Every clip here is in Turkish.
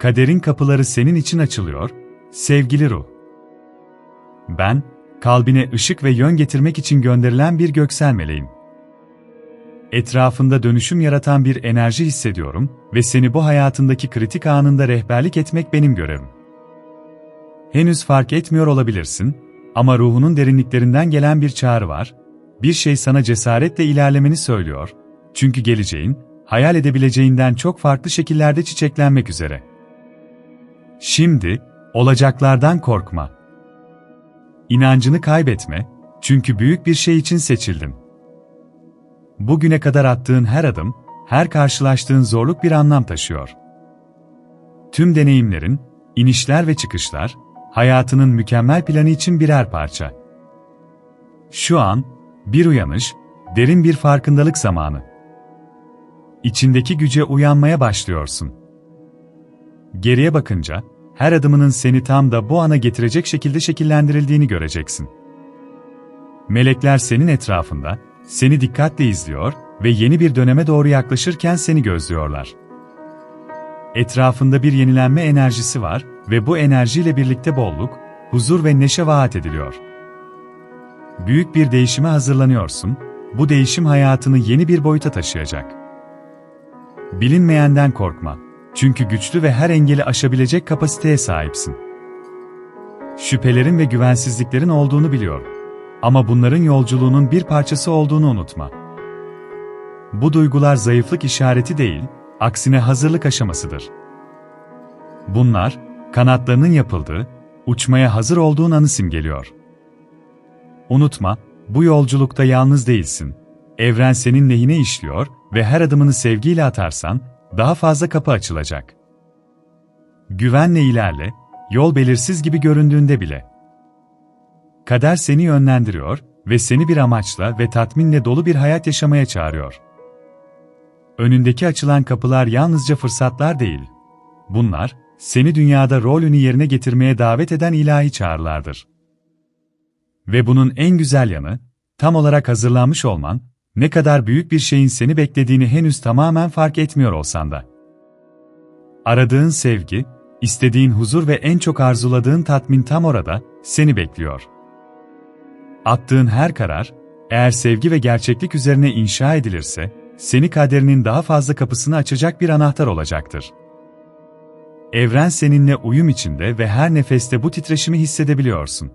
kaderin kapıları senin için açılıyor, sevgili ruh. Ben, kalbine ışık ve yön getirmek için gönderilen bir göksel meleğim. Etrafında dönüşüm yaratan bir enerji hissediyorum ve seni bu hayatındaki kritik anında rehberlik etmek benim görevim. Henüz fark etmiyor olabilirsin ama ruhunun derinliklerinden gelen bir çağrı var. Bir şey sana cesaretle ilerlemeni söylüyor. Çünkü geleceğin, hayal edebileceğinden çok farklı şekillerde çiçeklenmek üzere. Şimdi, olacaklardan korkma. İnancını kaybetme, çünkü büyük bir şey için seçildin. Bugüne kadar attığın her adım, her karşılaştığın zorluk bir anlam taşıyor. Tüm deneyimlerin, inişler ve çıkışlar, hayatının mükemmel planı için birer parça. Şu an, bir uyanış, derin bir farkındalık zamanı. İçindeki güce uyanmaya başlıyorsun. Geriye bakınca, her adımının seni tam da bu ana getirecek şekilde şekillendirildiğini göreceksin. Melekler senin etrafında, seni dikkatle izliyor ve yeni bir döneme doğru yaklaşırken seni gözlüyorlar. Etrafında bir yenilenme enerjisi var ve bu enerjiyle birlikte bolluk, huzur ve neşe vaat ediliyor. Büyük bir değişime hazırlanıyorsun, bu değişim hayatını yeni bir boyuta taşıyacak. Bilinmeyenden korkma, çünkü güçlü ve her engeli aşabilecek kapasiteye sahipsin. Şüphelerin ve güvensizliklerin olduğunu biliyorum. Ama bunların yolculuğunun bir parçası olduğunu unutma. Bu duygular zayıflık işareti değil, aksine hazırlık aşamasıdır. Bunlar, kanatlarının yapıldığı, uçmaya hazır olduğun anı simgeliyor. Unutma, bu yolculukta yalnız değilsin. Evren senin lehine işliyor ve her adımını sevgiyle atarsan, daha fazla kapı açılacak. Güvenle ilerle, yol belirsiz gibi göründüğünde bile. Kader seni yönlendiriyor ve seni bir amaçla ve tatminle dolu bir hayat yaşamaya çağırıyor. Önündeki açılan kapılar yalnızca fırsatlar değil. Bunlar, seni dünyada rolünü yerine getirmeye davet eden ilahi çağrılardır. Ve bunun en güzel yanı, tam olarak hazırlanmış olman, ne kadar büyük bir şeyin seni beklediğini henüz tamamen fark etmiyor olsan da. Aradığın sevgi, istediğin huzur ve en çok arzuladığın tatmin tam orada, seni bekliyor. Attığın her karar, eğer sevgi ve gerçeklik üzerine inşa edilirse, seni kaderinin daha fazla kapısını açacak bir anahtar olacaktır. Evren seninle uyum içinde ve her nefeste bu titreşimi hissedebiliyorsun.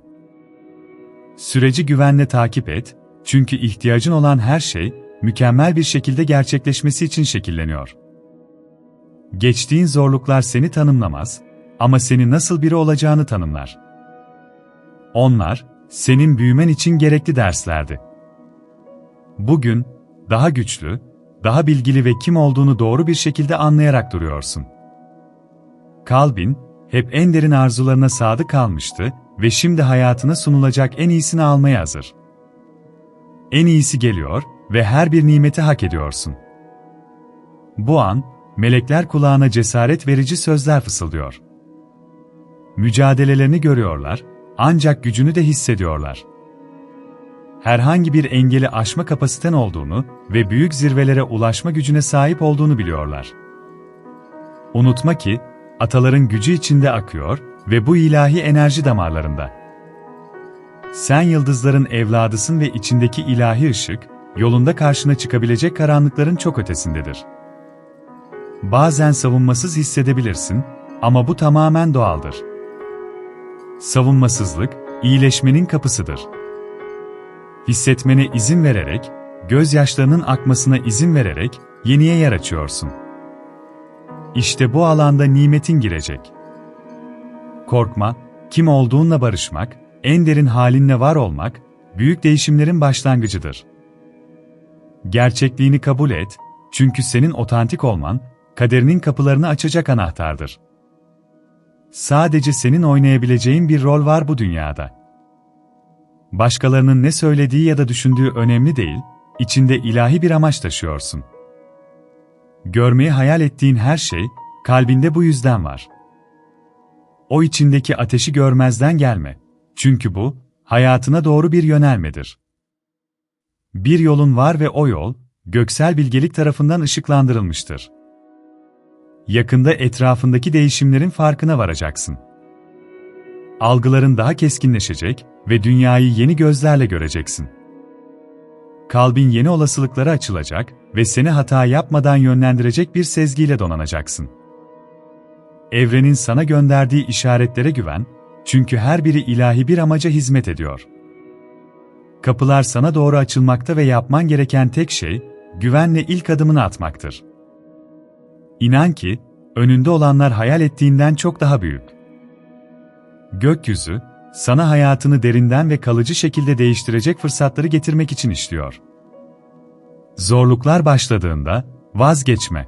Süreci güvenle takip et, çünkü ihtiyacın olan her şey, mükemmel bir şekilde gerçekleşmesi için şekilleniyor. Geçtiğin zorluklar seni tanımlamaz, ama seni nasıl biri olacağını tanımlar. Onlar, senin büyümen için gerekli derslerdi. Bugün, daha güçlü, daha bilgili ve kim olduğunu doğru bir şekilde anlayarak duruyorsun. Kalbin, hep en derin arzularına sadık kalmıştı ve şimdi hayatına sunulacak en iyisini almaya hazır. En iyisi geliyor ve her bir nimeti hak ediyorsun. Bu an, melekler kulağına cesaret verici sözler fısıldıyor. Mücadelelerini görüyorlar ancak gücünü de hissediyorlar. Herhangi bir engeli aşma kapasiten olduğunu ve büyük zirvelere ulaşma gücüne sahip olduğunu biliyorlar. Unutma ki, ataların gücü içinde akıyor ve bu ilahi enerji damarlarında. Sen yıldızların evladısın ve içindeki ilahi ışık, yolunda karşına çıkabilecek karanlıkların çok ötesindedir. Bazen savunmasız hissedebilirsin ama bu tamamen doğaldır. Savunmasızlık, iyileşmenin kapısıdır. Hissetmene izin vererek, gözyaşlarının akmasına izin vererek, yeniye yer açıyorsun. İşte bu alanda nimetin girecek. Korkma, kim olduğunla barışmak, en derin halinle var olmak, büyük değişimlerin başlangıcıdır. Gerçekliğini kabul et, çünkü senin otantik olman, kaderinin kapılarını açacak anahtardır. Sadece senin oynayabileceğin bir rol var bu dünyada. Başkalarının ne söylediği ya da düşündüğü önemli değil, içinde ilahi bir amaç taşıyorsun. Görmeyi hayal ettiğin her şey, kalbinde bu yüzden var. O içindeki ateşi görmezden gelme. Çünkü bu, hayatına doğru bir yönelmedir. Bir yolun var ve o yol, göksel bilgelik tarafından ışıklandırılmıştır. yakında etrafındaki değişimlerin farkına varacaksın. Algıların daha keskinleşecek ve dünyayı yeni gözlerle göreceksin. Kalbin yeni olasılıklara açılacak ve seni hata yapmadan yönlendirecek bir sezgiyle donanacaksın. Evrenin sana gönderdiği işaretlere güven, çünkü her biri ilahi bir amaca hizmet ediyor. Kapılar sana doğru açılmakta ve yapman gereken tek şey, güvenle ilk adımını atmaktır. İnan ki, önünde olanlar hayal ettiğinden çok daha büyük. Gökyüzü, sana hayatını derinden ve kalıcı şekilde değiştirecek fırsatları getirmek için işliyor. Zorluklar başladığında, vazgeçme.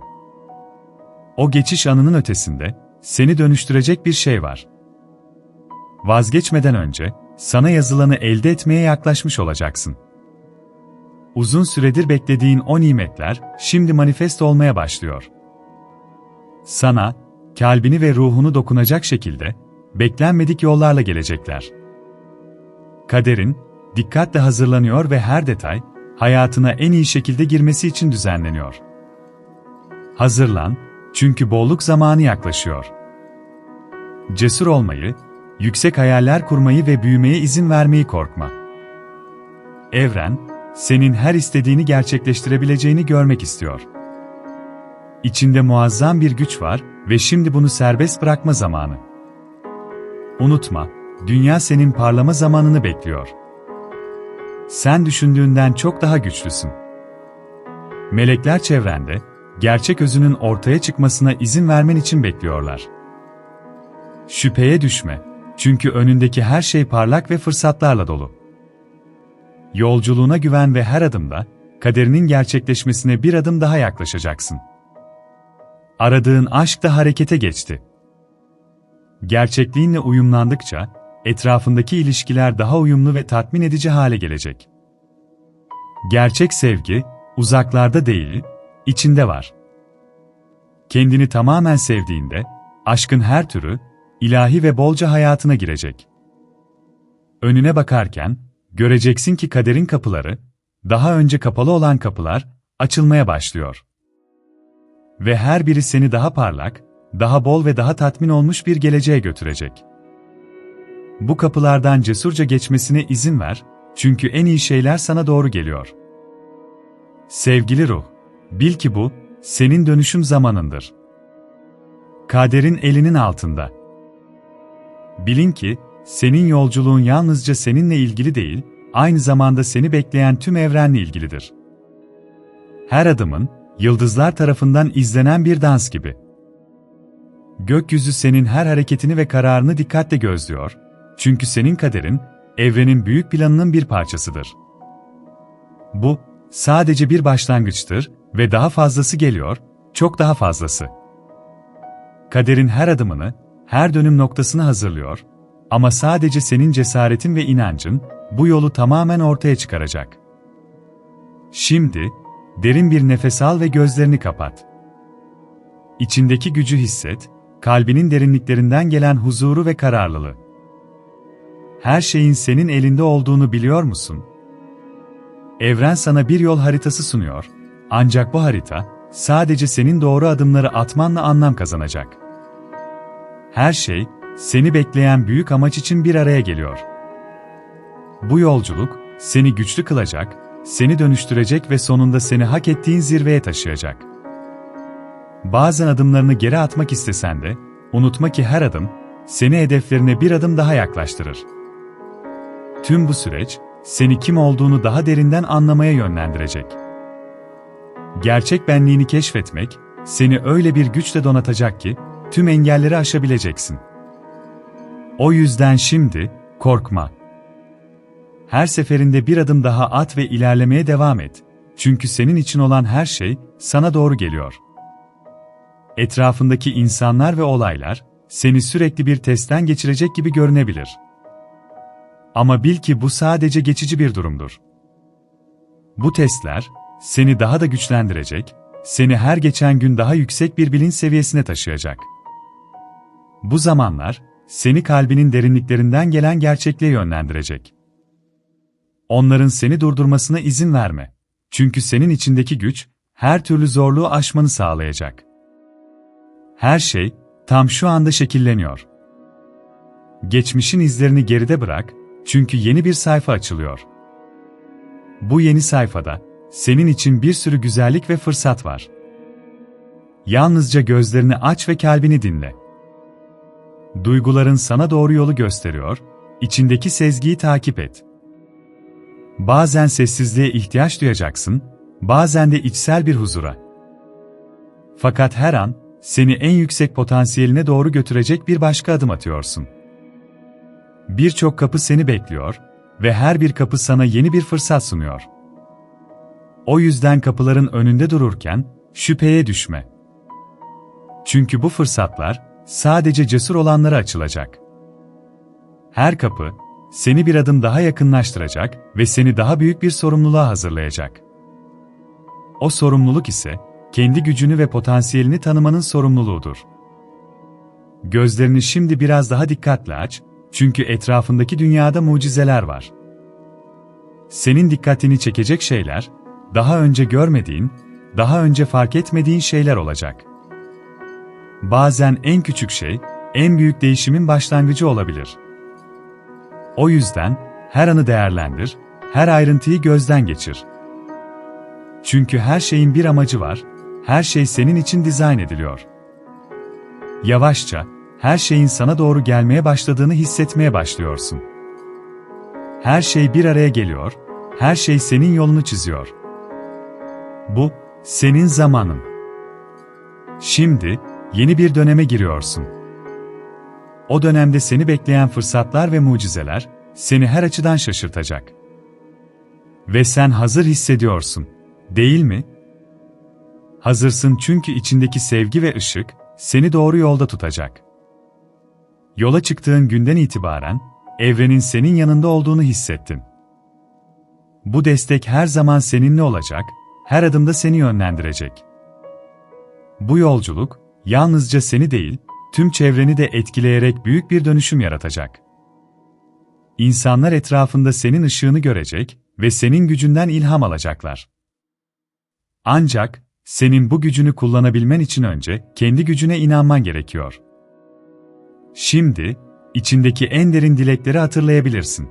O geçiş anının ötesinde, seni dönüştürecek bir şey var. Vazgeçmeden önce, sana yazılanı elde etmeye yaklaşmış olacaksın. Uzun süredir beklediğin o nimetler, şimdi manifest olmaya başlıyor. Sana, kalbini ve ruhunu dokunacak şekilde, beklenmedik yollarla gelecekler. Kaderin, dikkatle hazırlanıyor ve her detay, hayatına en iyi şekilde girmesi için düzenleniyor. Hazırlan, çünkü bolluk zamanı yaklaşıyor. Cesur olmayı, yüksek hayaller kurmayı ve büyümeye izin vermeyi korkma. Evren, senin her istediğini gerçekleştirebileceğini görmek istiyor. İçinde muazzam bir güç var ve şimdi bunu serbest bırakma zamanı. Unutma, dünya senin parlama zamanını bekliyor. Sen düşündüğünden çok daha güçlüsün. Melekler çevrende, gerçek özünün ortaya çıkmasına izin vermen için bekliyorlar. Şüpheye düşme, çünkü önündeki her şey parlak ve fırsatlarla dolu. Yolculuğuna güven ve her adımda, kaderinin gerçekleşmesine bir adım daha yaklaşacaksın. Aradığın aşk da harekete geçti. Gerçekliğinle uyumlandıkça, etrafındaki ilişkiler daha uyumlu ve tatmin edici hale gelecek. Gerçek sevgi, uzaklarda değil, içinde var. Kendini tamamen sevdiğinde, aşkın her türü, ilahi ve bolca hayatına girecek. Önüne bakarken, göreceksin ki kaderin kapıları, daha önce kapalı olan kapılar, açılmaya başlıyor. Ve her biri seni daha parlak, daha bol ve daha tatmin olmuş bir geleceğe götürecek. Bu kapılardan cesurca geçmesine izin ver, çünkü en iyi şeyler sana doğru geliyor. Sevgili ruh, bil ki bu, senin dönüşüm zamanındır. Kaderin elinin altında. Bilin ki, senin yolculuğun yalnızca seninle ilgili değil, aynı zamanda seni bekleyen tüm evrenle ilgilidir. Her adımın, yıldızlar tarafından izlenen bir dans gibi. Gökyüzü senin her hareketini ve kararını dikkatle gözlüyor, çünkü senin kaderin, evrenin büyük planının bir parçasıdır. Bu, sadece bir başlangıçtır ve daha fazlası geliyor, çok daha fazlası. Kaderin her adımını, her dönüm noktasını hazırlıyor ama sadece senin cesaretin ve inancın bu yolu tamamen ortaya çıkaracak. Şimdi, derin bir nefes al ve gözlerini kapat. İçindeki gücü hisset, kalbinin derinliklerinden gelen huzuru ve kararlılığı. Her şeyin senin elinde olduğunu biliyor musun? Evren sana bir yol haritası sunuyor. Ancak bu harita, sadece senin doğru adımları atmanla anlam kazanacak. Her şey, seni bekleyen büyük amaç için bir araya geliyor. Bu yolculuk, seni güçlü kılacak, seni dönüştürecek ve sonunda seni hak ettiğin zirveye taşıyacak. Bazen adımlarını geri atmak istesen de, unutma ki her adım, seni hedeflerine bir adım daha yaklaştırır. Tüm bu süreç, seni kim olduğunu daha derinden anlamaya yönlendirecek. Gerçek benliğini keşfetmek, seni öyle bir güçle donatacak ki, tüm engelleri aşabileceksin. O yüzden şimdi, korkma. Her seferinde bir adım daha at ve ilerlemeye devam et. Çünkü senin için olan her şey, sana doğru geliyor. Etrafındaki insanlar ve olaylar, seni sürekli bir testten geçirecek gibi görünebilir. Ama bil ki bu sadece geçici bir durumdur. Bu testler, seni daha da güçlendirecek, seni her geçen gün daha yüksek bir bilinç seviyesine taşıyacak. Bu zamanlar, seni kalbinin derinliklerinden gelen gerçekliğe yönlendirecek. Onların seni durdurmasına izin verme. Çünkü senin içindeki güç, her türlü zorluğu aşmanı sağlayacak. Her şey tam şu anda şekilleniyor. Geçmişin izlerini geride bırak, çünkü yeni bir sayfa açılıyor. Bu yeni sayfada senin için bir sürü güzellik ve fırsat var. Yalnızca gözlerini aç ve kalbini dinle. Duyguların sana doğru yolu gösteriyor, içindeki sezgiyi takip et. Bazen sessizliğe ihtiyaç duyacaksın, bazen de içsel bir huzura. Fakat her an seni en yüksek potansiyeline doğru götürecek bir başka adım atıyorsun. Birçok kapı seni bekliyor ve her bir kapı sana yeni bir fırsat sunuyor. O yüzden kapıların önünde dururken şüpheye düşme. Çünkü bu fırsatlar sadece cesur olanlara açılacak. Her kapı seni bir adım daha yakınlaştıracak ve seni daha büyük bir sorumluluğa hazırlayacak. O sorumluluk ise kendi gücünü ve potansiyelini tanımanın sorumluluğudur. Gözlerini şimdi biraz daha dikkatli aç, çünkü etrafındaki dünyada mucizeler var. Senin dikkatini çekecek şeyler, daha önce görmediğin, daha önce fark etmediğin şeyler olacak. Bazen en küçük şey, en büyük değişimin başlangıcı olabilir. O yüzden, her anı değerlendir, her ayrıntıyı gözden geçir. Çünkü her şeyin bir amacı var, her şey senin için dizayn ediliyor. Yavaşça, her şeyin sana doğru gelmeye başladığını hissetmeye başlıyorsun. Her şey bir araya geliyor, her şey senin yolunu çiziyor. Bu, senin zamanın. Şimdi, yeni bir döneme giriyorsun. O dönemde seni bekleyen fırsatlar ve mucizeler, seni her açıdan şaşırtacak. Ve sen hazır hissediyorsun, değil mi? Hazırsın çünkü içindeki sevgi ve ışık, seni doğru yolda tutacak. Yola çıktığın günden itibaren, evrenin senin yanında olduğunu hissettin. Bu destek her zaman seninle olacak, her adımda seni yönlendirecek. Bu yolculuk, yalnızca seni değil, tüm çevreni de etkileyerek büyük bir dönüşüm yaratacak. İnsanlar etrafında senin ışığını görecek ve senin gücünden ilham alacaklar. Ancak, senin bu gücünü kullanabilmen için önce kendi gücüne inanman gerekiyor. Şimdi, içindeki en derin dilekleri hatırlayabilirsin.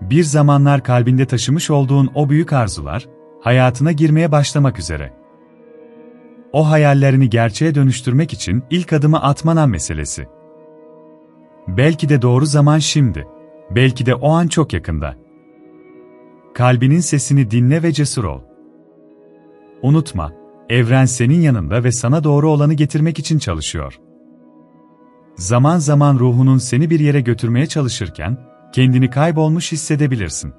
Bir zamanlar kalbinde taşımış olduğun o büyük arzular, hayatına girmeye başlamak üzere. O hayallerini gerçeğe dönüştürmek için ilk adımı atmanan meselesi. Belki de doğru zaman şimdi, belki de o an çok yakında. Kalbinin sesini dinle ve cesur ol. Unutma, evren senin yanında ve sana doğru olanı getirmek için çalışıyor. Zaman zaman ruhunun seni bir yere götürmeye çalışırken, kendini kaybolmuş hissedebilirsin.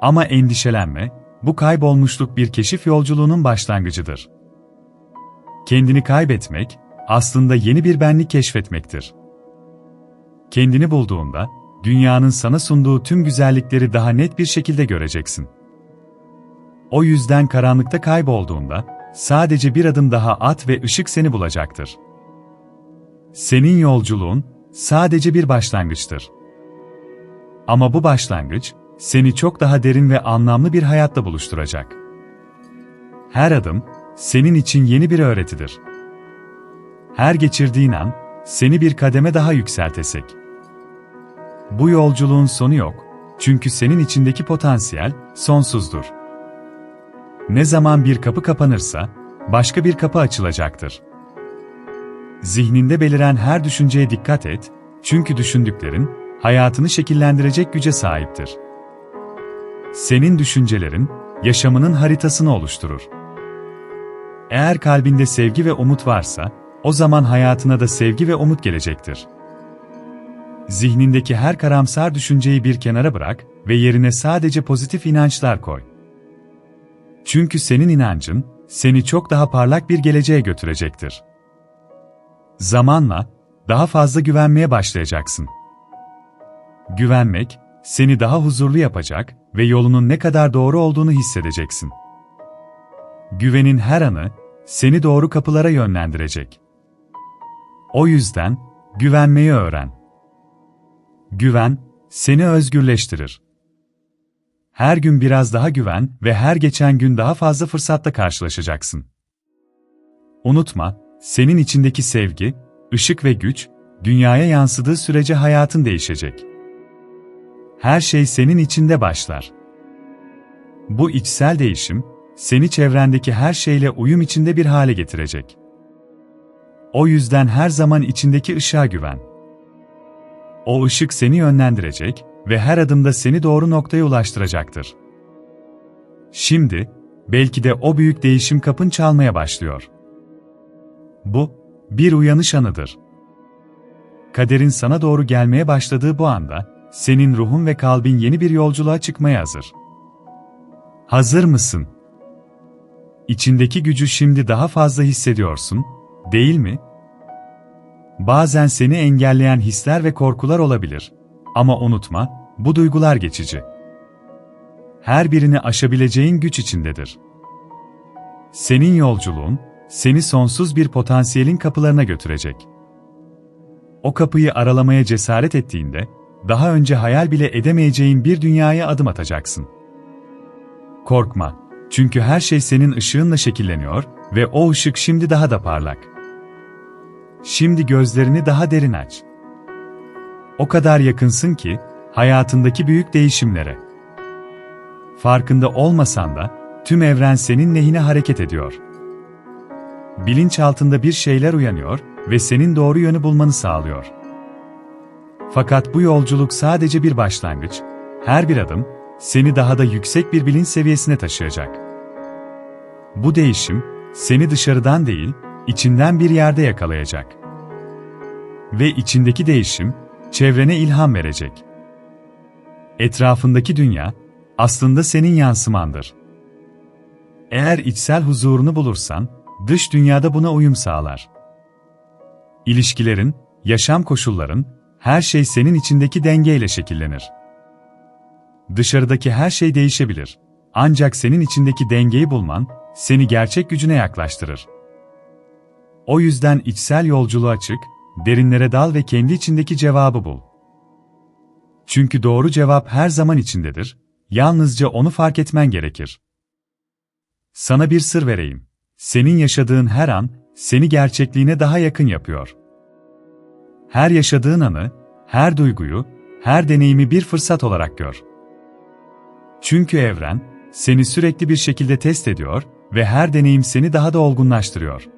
Ama endişelenme, bu kaybolmuşluk bir keşif yolculuğunun başlangıcıdır. Kendini kaybetmek, aslında yeni bir benlik keşfetmektir. Kendini bulduğunda, dünyanın sana sunduğu tüm güzellikleri daha net bir şekilde göreceksin. O yüzden karanlıkta kaybolduğunda, sadece bir adım daha at ve ışık seni bulacaktır. Senin yolculuğun, sadece bir başlangıçtır. Ama bu başlangıç, seni çok daha derin ve anlamlı bir hayatla buluşturacak. Her adım, senin için yeni bir öğretidir. Her geçirdiğin an, seni bir kademe daha yükseltesek. Bu yolculuğun sonu yok, çünkü senin içindeki potansiyel, sonsuzdur. Ne zaman bir kapı kapanırsa, başka bir kapı açılacaktır. Zihninde beliren her düşünceye dikkat et, çünkü düşündüklerin, hayatını şekillendirecek güce sahiptir. Senin düşüncelerin, yaşamının haritasını oluşturur. Eğer kalbinde sevgi ve umut varsa, o zaman hayatına da sevgi ve umut gelecektir. Zihnindeki her karamsar düşünceyi bir kenara bırak ve yerine sadece pozitif inançlar koy. Çünkü senin inancın, seni çok daha parlak bir geleceğe götürecektir. Zamanla, daha fazla güvenmeye başlayacaksın. Güvenmek, seni daha huzurlu yapacak ve yolunun ne kadar doğru olduğunu hissedeceksin. Güvenin her anı, seni doğru kapılara yönlendirecek. O yüzden, güvenmeyi öğren. Güven, seni özgürleştirir. Her gün biraz daha güven ve her geçen gün daha fazla fırsatla karşılaşacaksın. Unutma, senin içindeki sevgi, ışık ve güç, dünyaya yansıdığı sürece hayatın değişecek. Her şey senin içinde başlar. Bu içsel değişim, seni çevrendeki her şeyle uyum içinde bir hale getirecek. O yüzden her zaman içindeki ışığa güven. O ışık seni yönlendirecek ve her adımda seni doğru noktaya ulaştıracaktır. Şimdi, belki de o büyük değişim kapın çalmaya başlıyor. Bu, bir uyanış anıdır. Kaderin sana doğru gelmeye başladığı bu anda, senin ruhun ve kalbin yeni bir yolculuğa çıkmaya hazır. Hazır mısın? İçindeki gücü şimdi daha fazla hissediyorsun, değil mi? Bazen seni engelleyen hisler ve korkular olabilir. Ama unutma, bu duygular geçici. Her birini aşabileceğin güç içindedir. Senin yolculuğun, seni sonsuz bir potansiyelin kapılarına götürecek. O kapıyı aralamaya cesaret ettiğinde, daha önce hayal bile edemeyeceğin bir dünyaya adım atacaksın. Korkma, çünkü her şey senin ışığınla şekilleniyor ve o ışık şimdi daha da parlak. Şimdi gözlerini daha derin aç. O kadar yakınsın ki, hayatındaki büyük değişimlere. Farkında olmasan da, tüm evren senin lehine hareket ediyor. Bilinç altında bir şeyler uyanıyor ve senin doğru yönü bulmanı sağlıyor. Fakat bu yolculuk sadece bir başlangıç, her bir adım, seni daha da yüksek bir bilinç seviyesine taşıyacak. Bu değişim, seni dışarıdan değil, içinden bir yerde yakalayacak. Ve içindeki değişim, çevrene ilham verecek. Etrafındaki dünya, aslında senin yansımandır. Eğer içsel huzurunu bulursan, dış dünyada buna uyum sağlar. İlişkilerin, yaşam koşulların, her şey senin içindeki dengeyle şekillenir. Dışarıdaki her şey değişebilir. Ancak senin içindeki dengeyi bulman, seni gerçek gücüne yaklaştırır. O yüzden içsel yolculuğa çık, derinlere dal ve kendi içindeki cevabı bul. Çünkü doğru cevap her zaman içindedir, yalnızca onu fark etmen gerekir. Sana bir sır vereyim. Senin yaşadığın her an, seni gerçekliğine daha yakın yapıyor. Her yaşadığın anı, her duyguyu, her deneyimi bir fırsat olarak gör. Çünkü evren, seni sürekli bir şekilde test ediyor ve her deneyim seni daha da olgunlaştırıyor.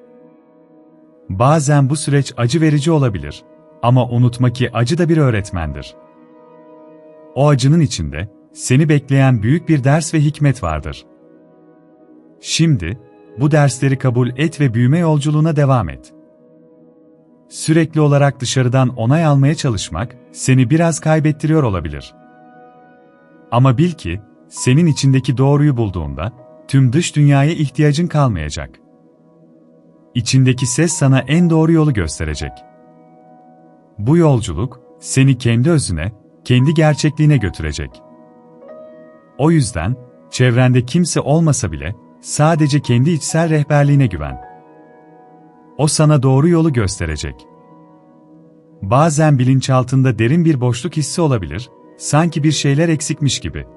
Bazen bu süreç acı verici olabilir ama unutma ki acı da bir öğretmendir. O acının içinde seni bekleyen büyük bir ders ve hikmet vardır. Şimdi bu dersleri kabul et ve büyüme yolculuğuna devam et. Sürekli olarak dışarıdan onay almaya çalışmak seni biraz kaybettiriyor olabilir. Ama bil ki senin içindeki doğruyu bulduğunda tüm dış dünyaya ihtiyacın kalmayacak. İçindeki ses sana en doğru yolu gösterecek. Bu yolculuk seni kendi özüne, kendi gerçekliğine götürecek. O yüzden çevrende kimse olmasa bile sadece kendi içsel rehberliğine güven. O sana doğru yolu gösterecek. Bazen bilinçaltında derin bir boşluk hissi olabilir, sanki bir şeyler eksikmiş gibi.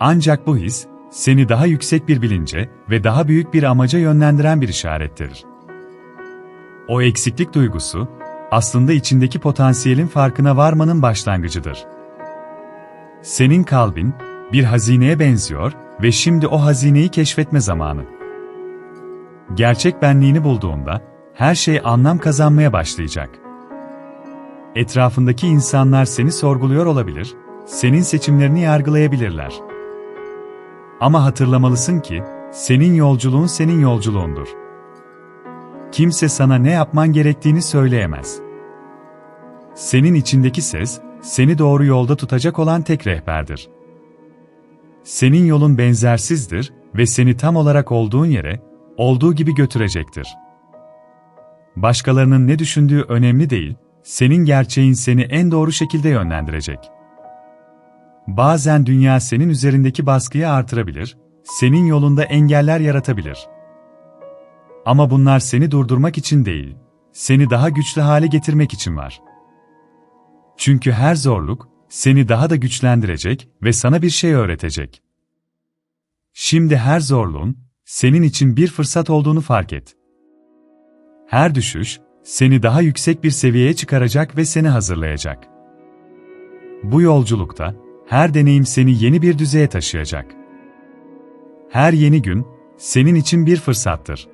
Ancak bu his, seni daha yüksek bir bilince ve daha büyük bir amaca yönlendiren bir işarettir. O eksiklik duygusu, aslında içindeki potansiyelin farkına varmanın başlangıcıdır. Senin kalbin, bir hazineye benziyor ve şimdi o hazineyi keşfetme zamanı. Gerçek benliğini bulduğunda, her şey anlam kazanmaya başlayacak. Etrafındaki insanlar seni sorguluyor olabilir, senin seçimlerini yargılayabilirler. Ama hatırlamalısın ki, senin yolculuğun senin yolculuğundur. Kimse sana ne yapman gerektiğini söyleyemez. Senin içindeki ses, seni doğru yolda tutacak olan tek rehberdir. Senin yolun benzersizdir ve seni tam olarak olduğun yere, olduğu gibi götürecektir. Başkalarının ne düşündüğü önemli değil, senin gerçeğin seni en doğru şekilde yönlendirecek. Bazen dünya senin üzerindeki baskıyı artırabilir, senin yolunda engeller yaratabilir. Ama bunlar seni durdurmak için değil, seni daha güçlü hale getirmek için var. Çünkü her zorluk, seni daha da güçlendirecek ve sana bir şey öğretecek. Şimdi her zorluğun, senin için bir fırsat olduğunu fark et. Her düşüş, seni daha yüksek bir seviyeye çıkaracak ve seni hazırlayacak. Bu yolculukta, her deneyim seni yeni bir düzeye taşıyacak. Her yeni gün, senin için bir fırsattır.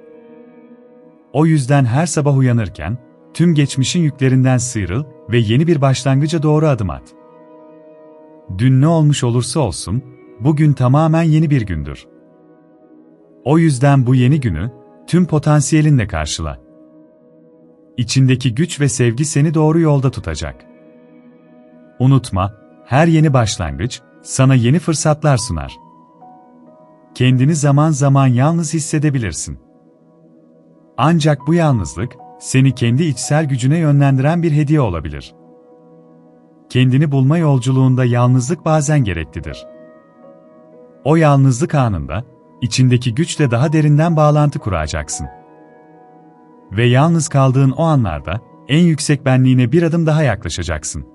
O yüzden her sabah uyanırken, tüm geçmişin yüklerinden sıyrıl ve yeni bir başlangıca doğru adım at. Dün ne olmuş olursa olsun, bugün tamamen yeni bir gündür. O yüzden bu yeni günü, tüm potansiyelinle karşıla. İçindeki güç ve sevgi seni doğru yolda tutacak. Unutma, her yeni başlangıç, sana yeni fırsatlar sunar. Kendini zaman zaman yalnız hissedebilirsin. Ancak bu yalnızlık, seni kendi içsel gücüne yönlendiren bir hediye olabilir. Kendini bulma yolculuğunda yalnızlık bazen gereklidir. O yalnızlık anında, içindeki güçle daha derinden bağlantı kuracaksın. Ve yalnız kaldığın o anlarda, en yüksek benliğine bir adım daha yaklaşacaksın.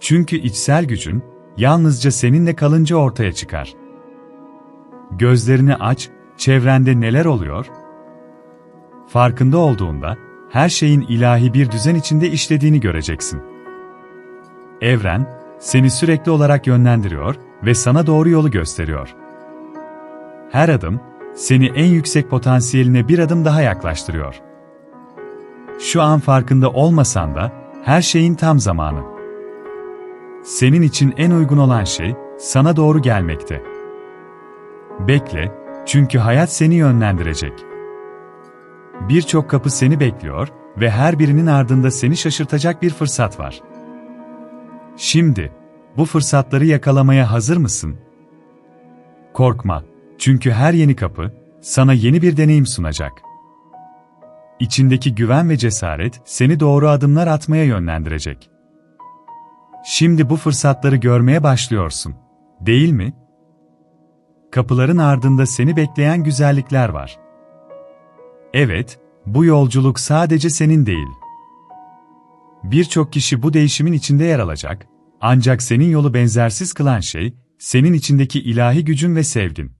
Çünkü içsel gücün, yalnızca seninle kalınca ortaya çıkar. Gözlerini aç, çevrende neler oluyor? Farkında olduğunda, her şeyin ilahi bir düzen içinde işlediğini göreceksin. Evren, seni sürekli olarak yönlendiriyor ve sana doğru yolu gösteriyor. Her adım, seni en yüksek potansiyeline bir adım daha yaklaştırıyor. Şu an farkında olmasan da, her şeyin tam zamanı. Senin için en uygun olan şey, sana doğru gelmekte. Bekle, çünkü hayat seni yönlendirecek. Birçok kapı seni bekliyor ve her birinin ardında seni şaşırtacak bir fırsat var. Şimdi, bu fırsatları yakalamaya hazır mısın? Korkma, çünkü her yeni kapı, sana yeni bir deneyim sunacak. İçindeki güven ve cesaret, seni doğru adımlar atmaya yönlendirecek. Şimdi bu fırsatları görmeye başlıyorsun, değil mi? Kapıların ardında seni bekleyen güzellikler var. Evet, bu yolculuk sadece senin değil. Birçok kişi bu değişimin içinde yer alacak, ancak senin yolu benzersiz kılan şey, senin içindeki ilahi gücün ve sevgin.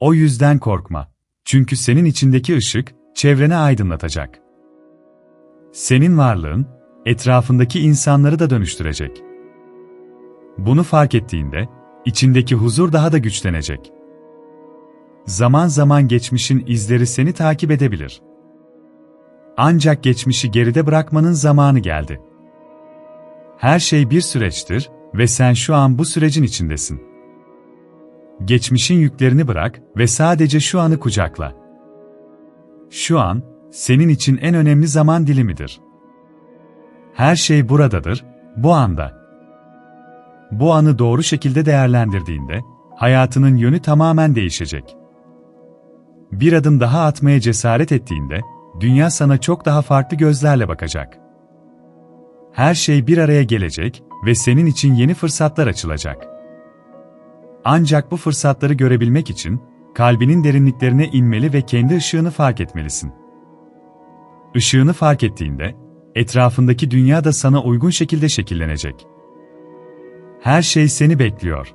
O yüzden korkma. Çünkü senin içindeki ışık, çevreni aydınlatacak. Senin varlığın, etrafındaki insanları da dönüştürecek. Bunu fark ettiğinde, içindeki huzur daha da güçlenecek. Zaman zaman geçmişin izleri seni takip edebilir. Ancak geçmişi geride bırakmanın zamanı geldi. Her şey bir süreçtir ve sen şu an bu sürecin içindesin. Geçmişin yüklerini bırak ve sadece şu anı kucakla. Şu an, senin için en önemli zaman dilimidir. Her şey buradadır, bu anda. Bu anı doğru şekilde değerlendirdiğinde, hayatının yönü tamamen değişecek. Bir adım daha atmaya cesaret ettiğinde, dünya sana çok daha farklı gözlerle bakacak. Her şey bir araya gelecek ve senin için yeni fırsatlar açılacak. Ancak bu fırsatları görebilmek için, kalbinin derinliklerine inmeli ve kendi ışığını fark etmelisin. Işığını fark ettiğinde, etrafındaki dünya da sana uygun şekilde şekillenecek. Her şey seni bekliyor.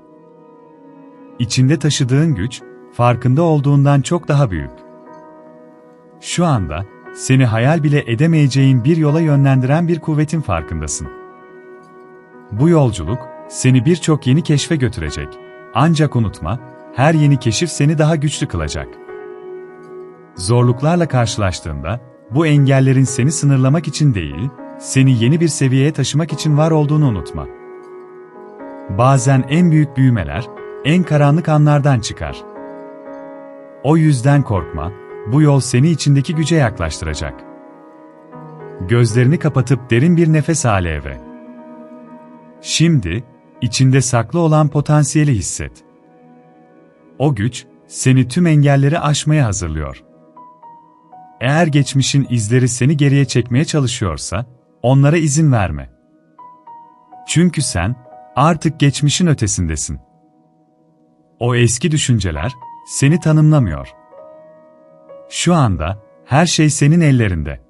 İçinde taşıdığın güç, farkında olduğundan çok daha büyük. Şu anda, seni hayal bile edemeyeceğin bir yola yönlendiren bir kuvvetin farkındasın. Bu yolculuk, seni birçok yeni keşfe götürecek. Ancak unutma, her yeni keşif seni daha güçlü kılacak. Zorluklarla karşılaştığında, bu engellerin seni sınırlamak için değil, seni yeni bir seviyeye taşımak için var olduğunu unutma. Bazen en büyük büyümeler, en karanlık anlardan çıkar. O yüzden korkma, bu yol seni içindeki güce yaklaştıracak. Gözlerini kapatıp derin bir nefes al evre. Şimdi, içinde saklı olan potansiyeli hisset. O güç, seni tüm engelleri aşmaya hazırlıyor. Eğer geçmişin izleri seni geriye çekmeye çalışıyorsa, onlara izin verme. Çünkü sen, artık geçmişin ötesindesin. O eski düşünceler, seni tanımlamıyor. Şu anda, her şey senin ellerinde.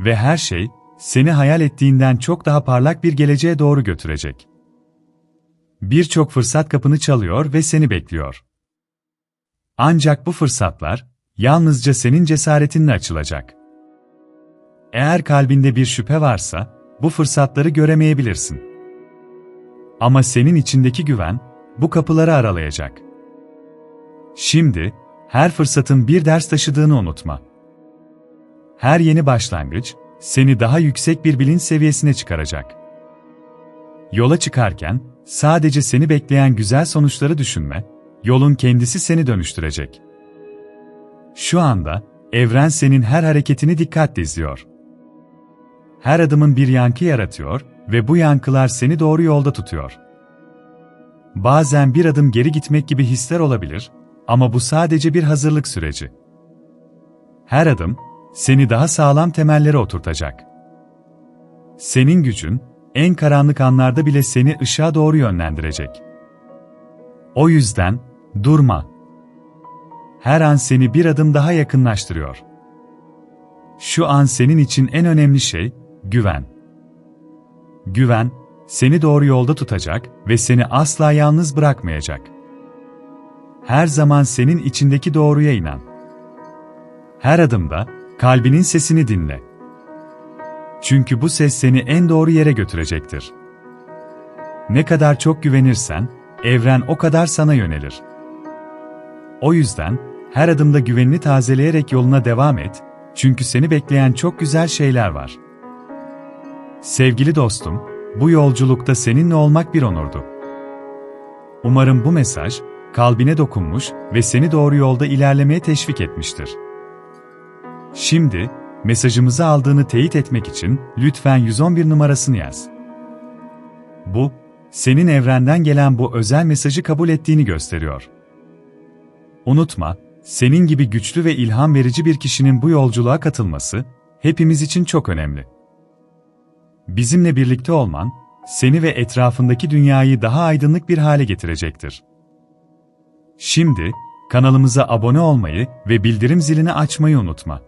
Ve her şey, seni hayal ettiğinden çok daha parlak bir geleceğe doğru götürecek. Birçok fırsat kapını çalıyor ve seni bekliyor. Ancak bu fırsatlar, yalnızca senin cesaretinle açılacak. Eğer kalbinde bir şüphe varsa, bu fırsatları göremeyebilirsin. Ama senin içindeki güven, bu kapıları aralayacak. Şimdi, her fırsatın bir ders taşıdığını unutma. Her yeni başlangıç, seni daha yüksek bir bilinç seviyesine çıkaracak. Yola çıkarken, sadece seni bekleyen güzel sonuçları düşünme, yolun kendisi seni dönüştürecek. Şu anda, evren senin her hareketini dikkatle izliyor. Her adımın bir yankı yaratıyor ve bu yankılar seni doğru yolda tutuyor. Bazen bir adım geri gitmek gibi hisler olabilir ama bu sadece bir hazırlık süreci. Her adım, seni daha sağlam temellere oturtacak. Senin gücün, en karanlık anlarda bile seni ışığa doğru yönlendirecek. O yüzden, durma. Her an seni bir adım daha yakınlaştırıyor. Şu an senin için en önemli şey, güven. Güven, seni doğru yolda tutacak ve seni asla yalnız bırakmayacak. Her zaman senin içindeki doğruya inan. Her adımda, kalbinin sesini dinle. Çünkü bu ses seni en doğru yere götürecektir. Ne kadar çok güvenirsen, evren o kadar sana yönelir. O yüzden, her adımda güvenini tazeleyerek yoluna devam et, çünkü seni bekleyen çok güzel şeyler var. Sevgili dostum, bu yolculukta seninle olmak bir onurdu. Umarım bu mesaj, kalbine dokunmuş ve seni doğru yolda ilerlemeye teşvik etmiştir. Şimdi, mesajımızı aldığını teyit etmek için lütfen 111 numarasını yaz. Bu, senin evrenden gelen bu özel mesajı kabul ettiğini gösteriyor. Unutma, senin gibi güçlü ve ilham verici bir kişinin bu yolculuğa katılması, hepimiz için çok önemli. Bizimle birlikte olman, seni ve etrafındaki dünyayı daha aydınlık bir hale getirecektir. Şimdi, kanalımıza abone olmayı ve bildirim zilini açmayı unutma.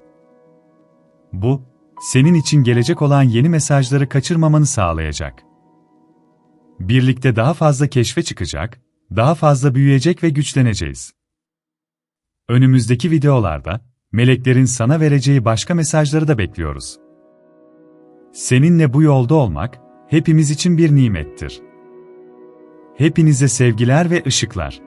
Bu, senin için gelecek olan yeni mesajları kaçırmamanı sağlayacak. Birlikte daha fazla keşfe çıkacak, daha fazla büyüyecek ve güçleneceğiz. Önümüzdeki videolarda, meleklerin sana vereceği başka mesajları da bekliyoruz. Seninle bu yolda olmak, hepimiz için bir nimettir. Hepinize sevgiler ve ışıklar.